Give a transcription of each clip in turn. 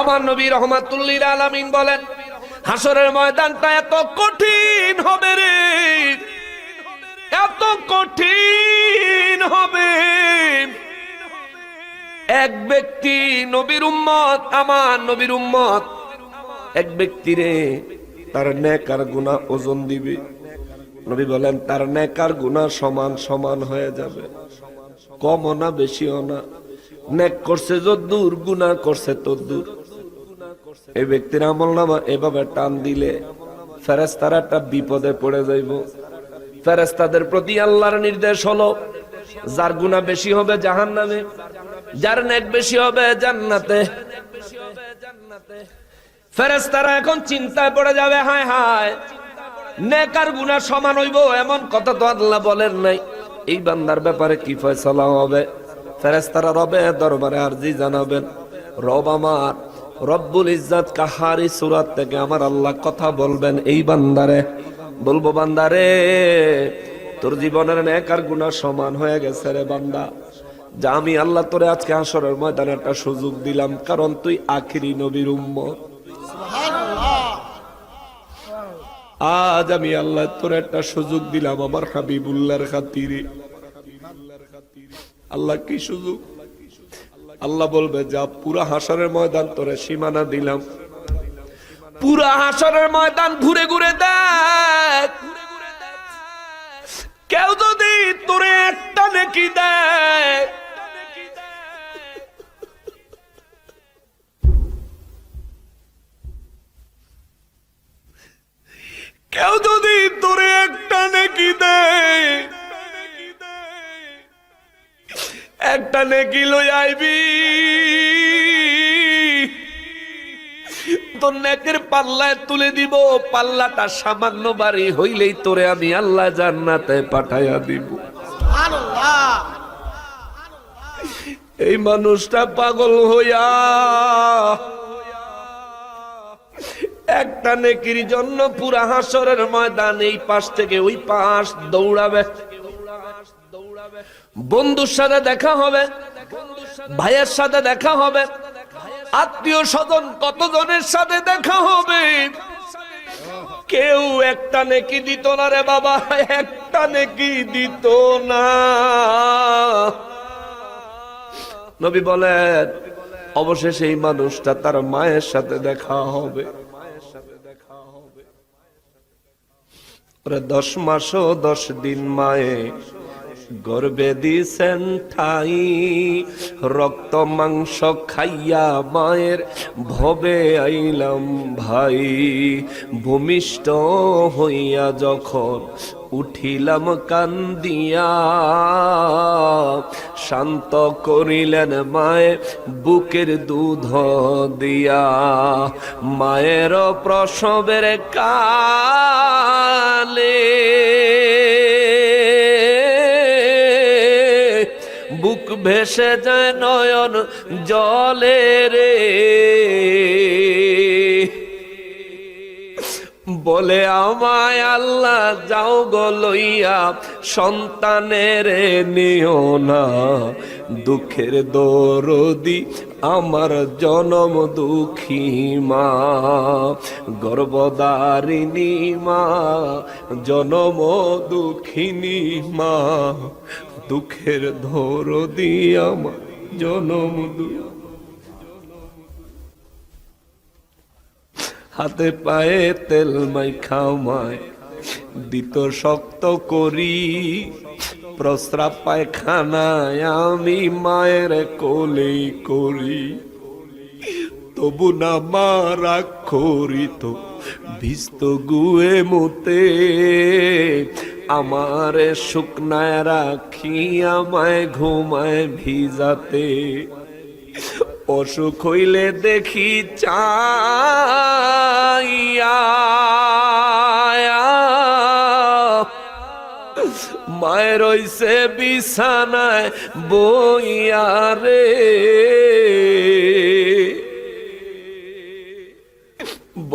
আমার নবী রহমাতুল্লিল আলামিন বলেন হাসরের ময়দানটা এত কঠিন হবে রে। এত কঠিন হবে। এক ব্যক্তি নবীর উম্মত, আমার নবীর উম্মত। এক ব্যক্তি রে, তার নেকার গুণা ওজন দিবে। নবী বলেন, তার নেকার গুণা সমান সমান হয়ে যাবে। কমও না, বেশিও না। নেক করছে যদ্দূর গুণা করছে তদ্দূর এই ব্যক্তির আমল নামা এভাবে টান দিলে ফেরেস্তারা একটা বিপদে পড়ে যাইব। ফেরেস্তাদের প্রতি আল্লাহর নির্দেশ হলো, যার গুণা বেশি হবে জাহান নামে যার নেক বেশি হবে জান্নাতে। ফেরেস্তারা এখন চিন্তায় পড়ে যাবে, হায় হায় নেকার গুণা সমান হইব এমন কথা তো আল্লাহ বলেন নাই। এই বান্দার ব্যাপারে কি ফয়সালা হবে? ফেরেস্তারা রবে দরবারে আরজি জানাবেন, রব আমার। রব্বুল ইজ্জাত কাহারি সুরাত থেকে আমার আল্লাহ কথা বলবেন, এই বান্দারে। বলব, বান্দারে, তোর জীবনের নেকার গুণা সমান হয়ে গেছে রে বান্দা। যা আমি আল্লাহ তোরে আজকে আসরের ময়দানে একটা সুযোগ দিলাম, কারণ তুই আখিরি নবীর উম্মত। আজ আমি আল্লাহ তোর একটা সুযোগ দিলাম আমার হাবিবুল্লাহর খাতিরে। আল্লাহ কি সুযোগ? আল্লাহ বলবে, যা পুরা হাসারের ময়দান তোরে সীমানা দিলাম। পুরা হাসারের ময়দান ঘুরে ঘুরে দেখ। কেউ যদি তোরে একটা নেকি দেয় একটা নেকি লই আইবি? তোর নেকের পাল্লায় তুলে দিব, পাল্লাটা সামান্য বাড়ি হইলেই তোরে আমি আল্লাহ জান্নাতে পাঠাইয়া দিব। এই মানুষটা পাগল হইয়া একটা নেকির জন্য পুরা হাসরের ময়দান এই পাশ থেকে ওই পাশ দৌড়াবে। বন্ধুর সাথে দেখা হবে, ভাইয়ের সাথে দেখা হবে, আত্মীয় স্বজন কতজনের সাথে দেখা হবে? কেউ একটা নেকি দিত না রে বাবা, একটা নেকি দিত না। নবী বলেন, অবশেষে এই মানুষটা তার মায়ের সাথে দেখা হবে। দশ মাসও দশ দিন মায়ে গর্বে দিছেন ঠাই। রক্ত, মাংস খাইয়া মায়ের ভবে আইলাম ভাই। ভূমিষ্ঠ হইয়া যখন উঠিলাম কান্দিয়া, শান্ত করিলেন মায়ে বুকের দুধ দিয়া। মায়ের প্রসবের কালে বুক ভেসে যায় নয়ন জলে রে। বলে আমায় আল্লাহ যাও গো লইয়া, সন্তানের নিও না। দুঃখের দরদি আমার জনম দুঃখী মা গর্বদারিণী মা, জনম দুঃখিনী মা। দুঃখের দরদি আমার জনম দুঃখ হাতে পায়ে তেল মাই খাওয়ায় দিত শক্ত করি, প্রস্রাব পায়খানায় আমি মায়ের কোলে করি। তবু না মারা করিত ভিস্ত গুয়ে মতে। আমার শুকনায় রাখি, আমায় ঘুমায় ভিজাতে। অসুখ হইলে দেখি চাইয়া রইছে বিছানায় বইয়া রে।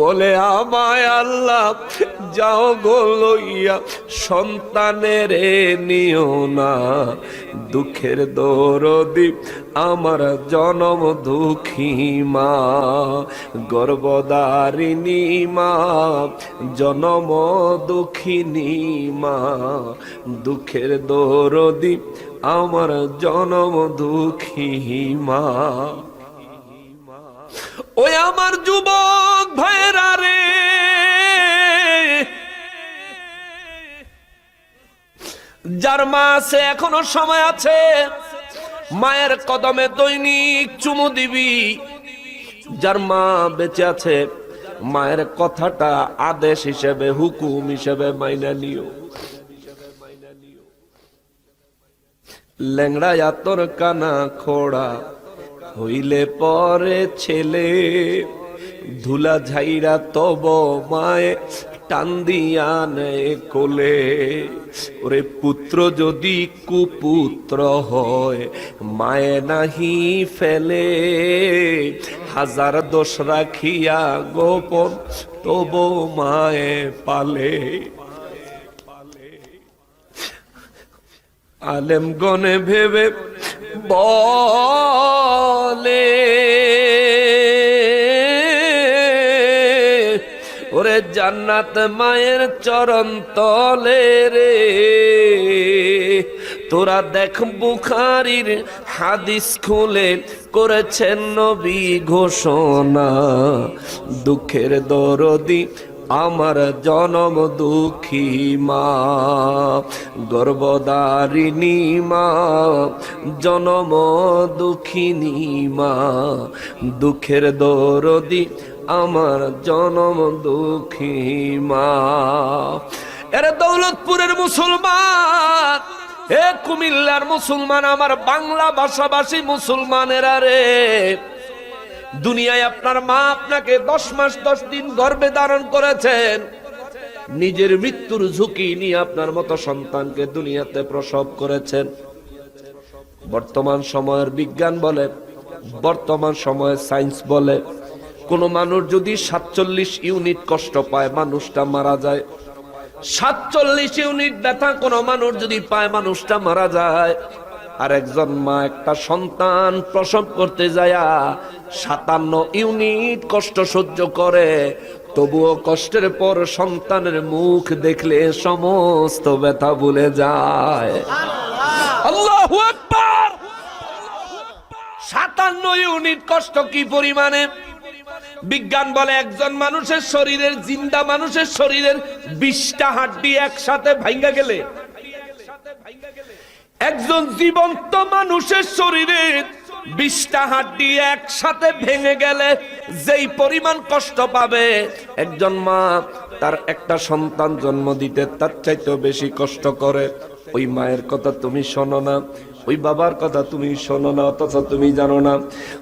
বলে আমায়, আল্লাহ, যাও গো লইয়া, সন্তানের নিও না। দুঃখের দরদি আমার জনম দুঃখী মা গর্বদারিণী মা, জনম দুঃখিনী মা। দুঃখের দরদি আমার জনম দুঃখী মা। ওই আমার যুবক ভাইরা রে। যার মা আছে, এখনও সময় আছে। মায়ের কদমে দৈনিক চুমু দিবি। যার মা বেঁচে আছে, মায়ের কথাটা আদেশ হিসেবে, হুকুম হিসেবে মাইনা নিও। ল্যাংড়া তোর কানা খোড়া হইলে পরে ছেলে, ধুলা ঝাইরা তব মায়ে টান দিয়া নেয় কোলে। ওরে পুত্র যদি কুপুত্র হয়, মায়ে নাহি ফেলে। হাজার দোষ রাখিয়া গোপন তব মায়ে পালে। আলেম গনে ভেবে বলে ওরে জান্নাত মায়ের চরণ তলে রে। তোরা দেখ বুখারির হাদিস খুলে করেছেন নবী ঘোষণা। দুঃখের দরদি আমার জনম দুঃখী মা, গর্বদারিণী মা, জনম দুঃখিনী মা, দুঃখের দরদি আমার জনম দুঃখী মা। এর দৌলতপুরের মুসলমান, এ কুমিল্লার মুসলমান, আমার বাংলা ভাষাভাষী মুসলমানেরা রে দুনিয়ায় আপনার মা আপনাকে দশ মাস, দশ দিন গর্ভে ধারণ করেছেন। নিজের মৃত্যুর ঝুঁকি নিয়ে আপনার মতো সন্তানকে দুনিয়াতে প্রসব করেছেন। বর্তমান সময়ের বিজ্ঞান বলে, বর্তমান সময়ের সায়েন্স বলে, কোন মানুষ যদি সাতচল্লিশ ইউনিট কষ্ট পায়, মানুষটা মারা যায়। সাতচল্লিশ ইউনিট ব্যথা কোন মানুষ যদি পায়, মানুষটা মারা যায়। আর একজন মা একটা সন্তান প্রসব করতে যায় সাতান্ন ইউনিট কষ্ট সহ্য করে, তবুও কষ্টের পর সন্তানের মুখ দেখলে সমস্ত ব্যথা ভুলে যায়। আল্লাহু সাতান্ন ইউনিট কষ্ট কি পরিমাণে? বিজ্ঞান বলে একজন মানুষের শরীরের, জিন্দা মানুষের শরীরের বিশটা হাড্ডি একসাথে ভাঙ্গা গেলে। একজন জীবন্ত মানুষের শরীরে বিশটা হাড্ডি একসাথে ভেঙে গেলে যেই পরিমাণ কষ্ট পাবে, একজন মা তার একটা সন্তান জন্ম দিতে তার চাইতেও বেশি কষ্ট করে। ওই মায়ের কথা তুমি শোনো না, ওই বাবার কথা তুমি শোনো না, অথচ তুমি জানো না।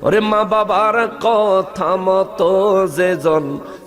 ওরে মা বাবার কথা মতো যে জন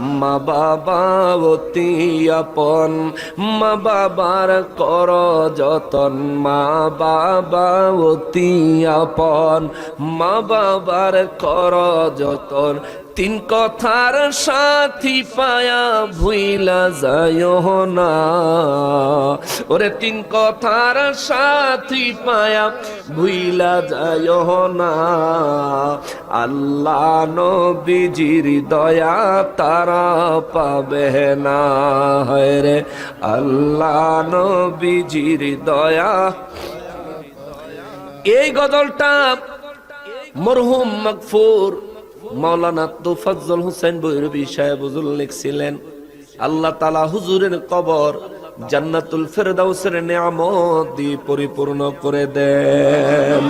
মা বাবা অতি আপন, মা বাবার কর যতন, মা বাবা অতি আপন, মা বাবার কর যতন। তিন কথার সাথী পায়া ভুইলা যায় না। ওরে তিন কথার সাথী পায়া ভুইলা যায় না। আল্লাহ নবীজির দয়া তারা পাবে না। রে আল্লাহ নবীজির দয়া। এই গজলটা মরহুম মকফুর মাওলানা তোফাজ্জল হোসেন বৈরবী সাহেব হুজুর লিখছিলেন, আল্লাহ তালা হুজুরের কবর জান্নাতুল ফেরদাউসের নিয়ামত দিয়ে পরিপূর্ণ করে দেন।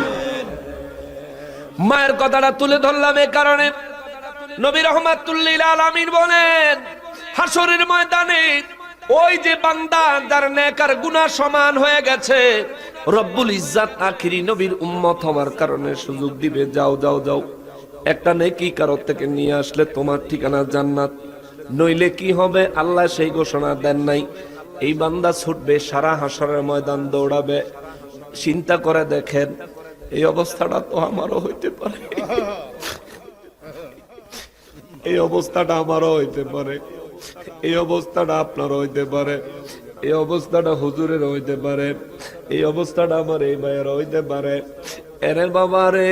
মায়ের কথাটা তুলে ধরলাম এ কারণে। নবী রহমাতুল্লিল আলামিন বলেন হাসরের ময়দানে ওই যে বান্দা যার নেকার গুনাহ সমান হয়ে গেছে, রব্বুল ইজ্জাত আখিরি নবীর উম্মত হওয়ার কারণে সুযোগ দিবে, যাও যাও যাও। একটা নেকি কারোর থেকে নিয়ে আসলে তোমার ঠিকানা জান্নাত। নইলে কি হবে, আল্লাহ সেই ঘোষণা দেন নাই। এই বান্দা ছুটবে, সারা হাসরের ময়দান দৌড়াবে। চিন্তা করে দেখেন এই অবস্থাটা তো আমারও হইতে পারে। এই অবস্থাটা আমারও হইতে পারে। এই অবস্থাটা আপনারও হইতে পারে। এই অবস্থাটা হুজুরের হইতে পারে। এই অবস্থাটা আমার এই মায়ের হইতে পারে। এরে বাবা রে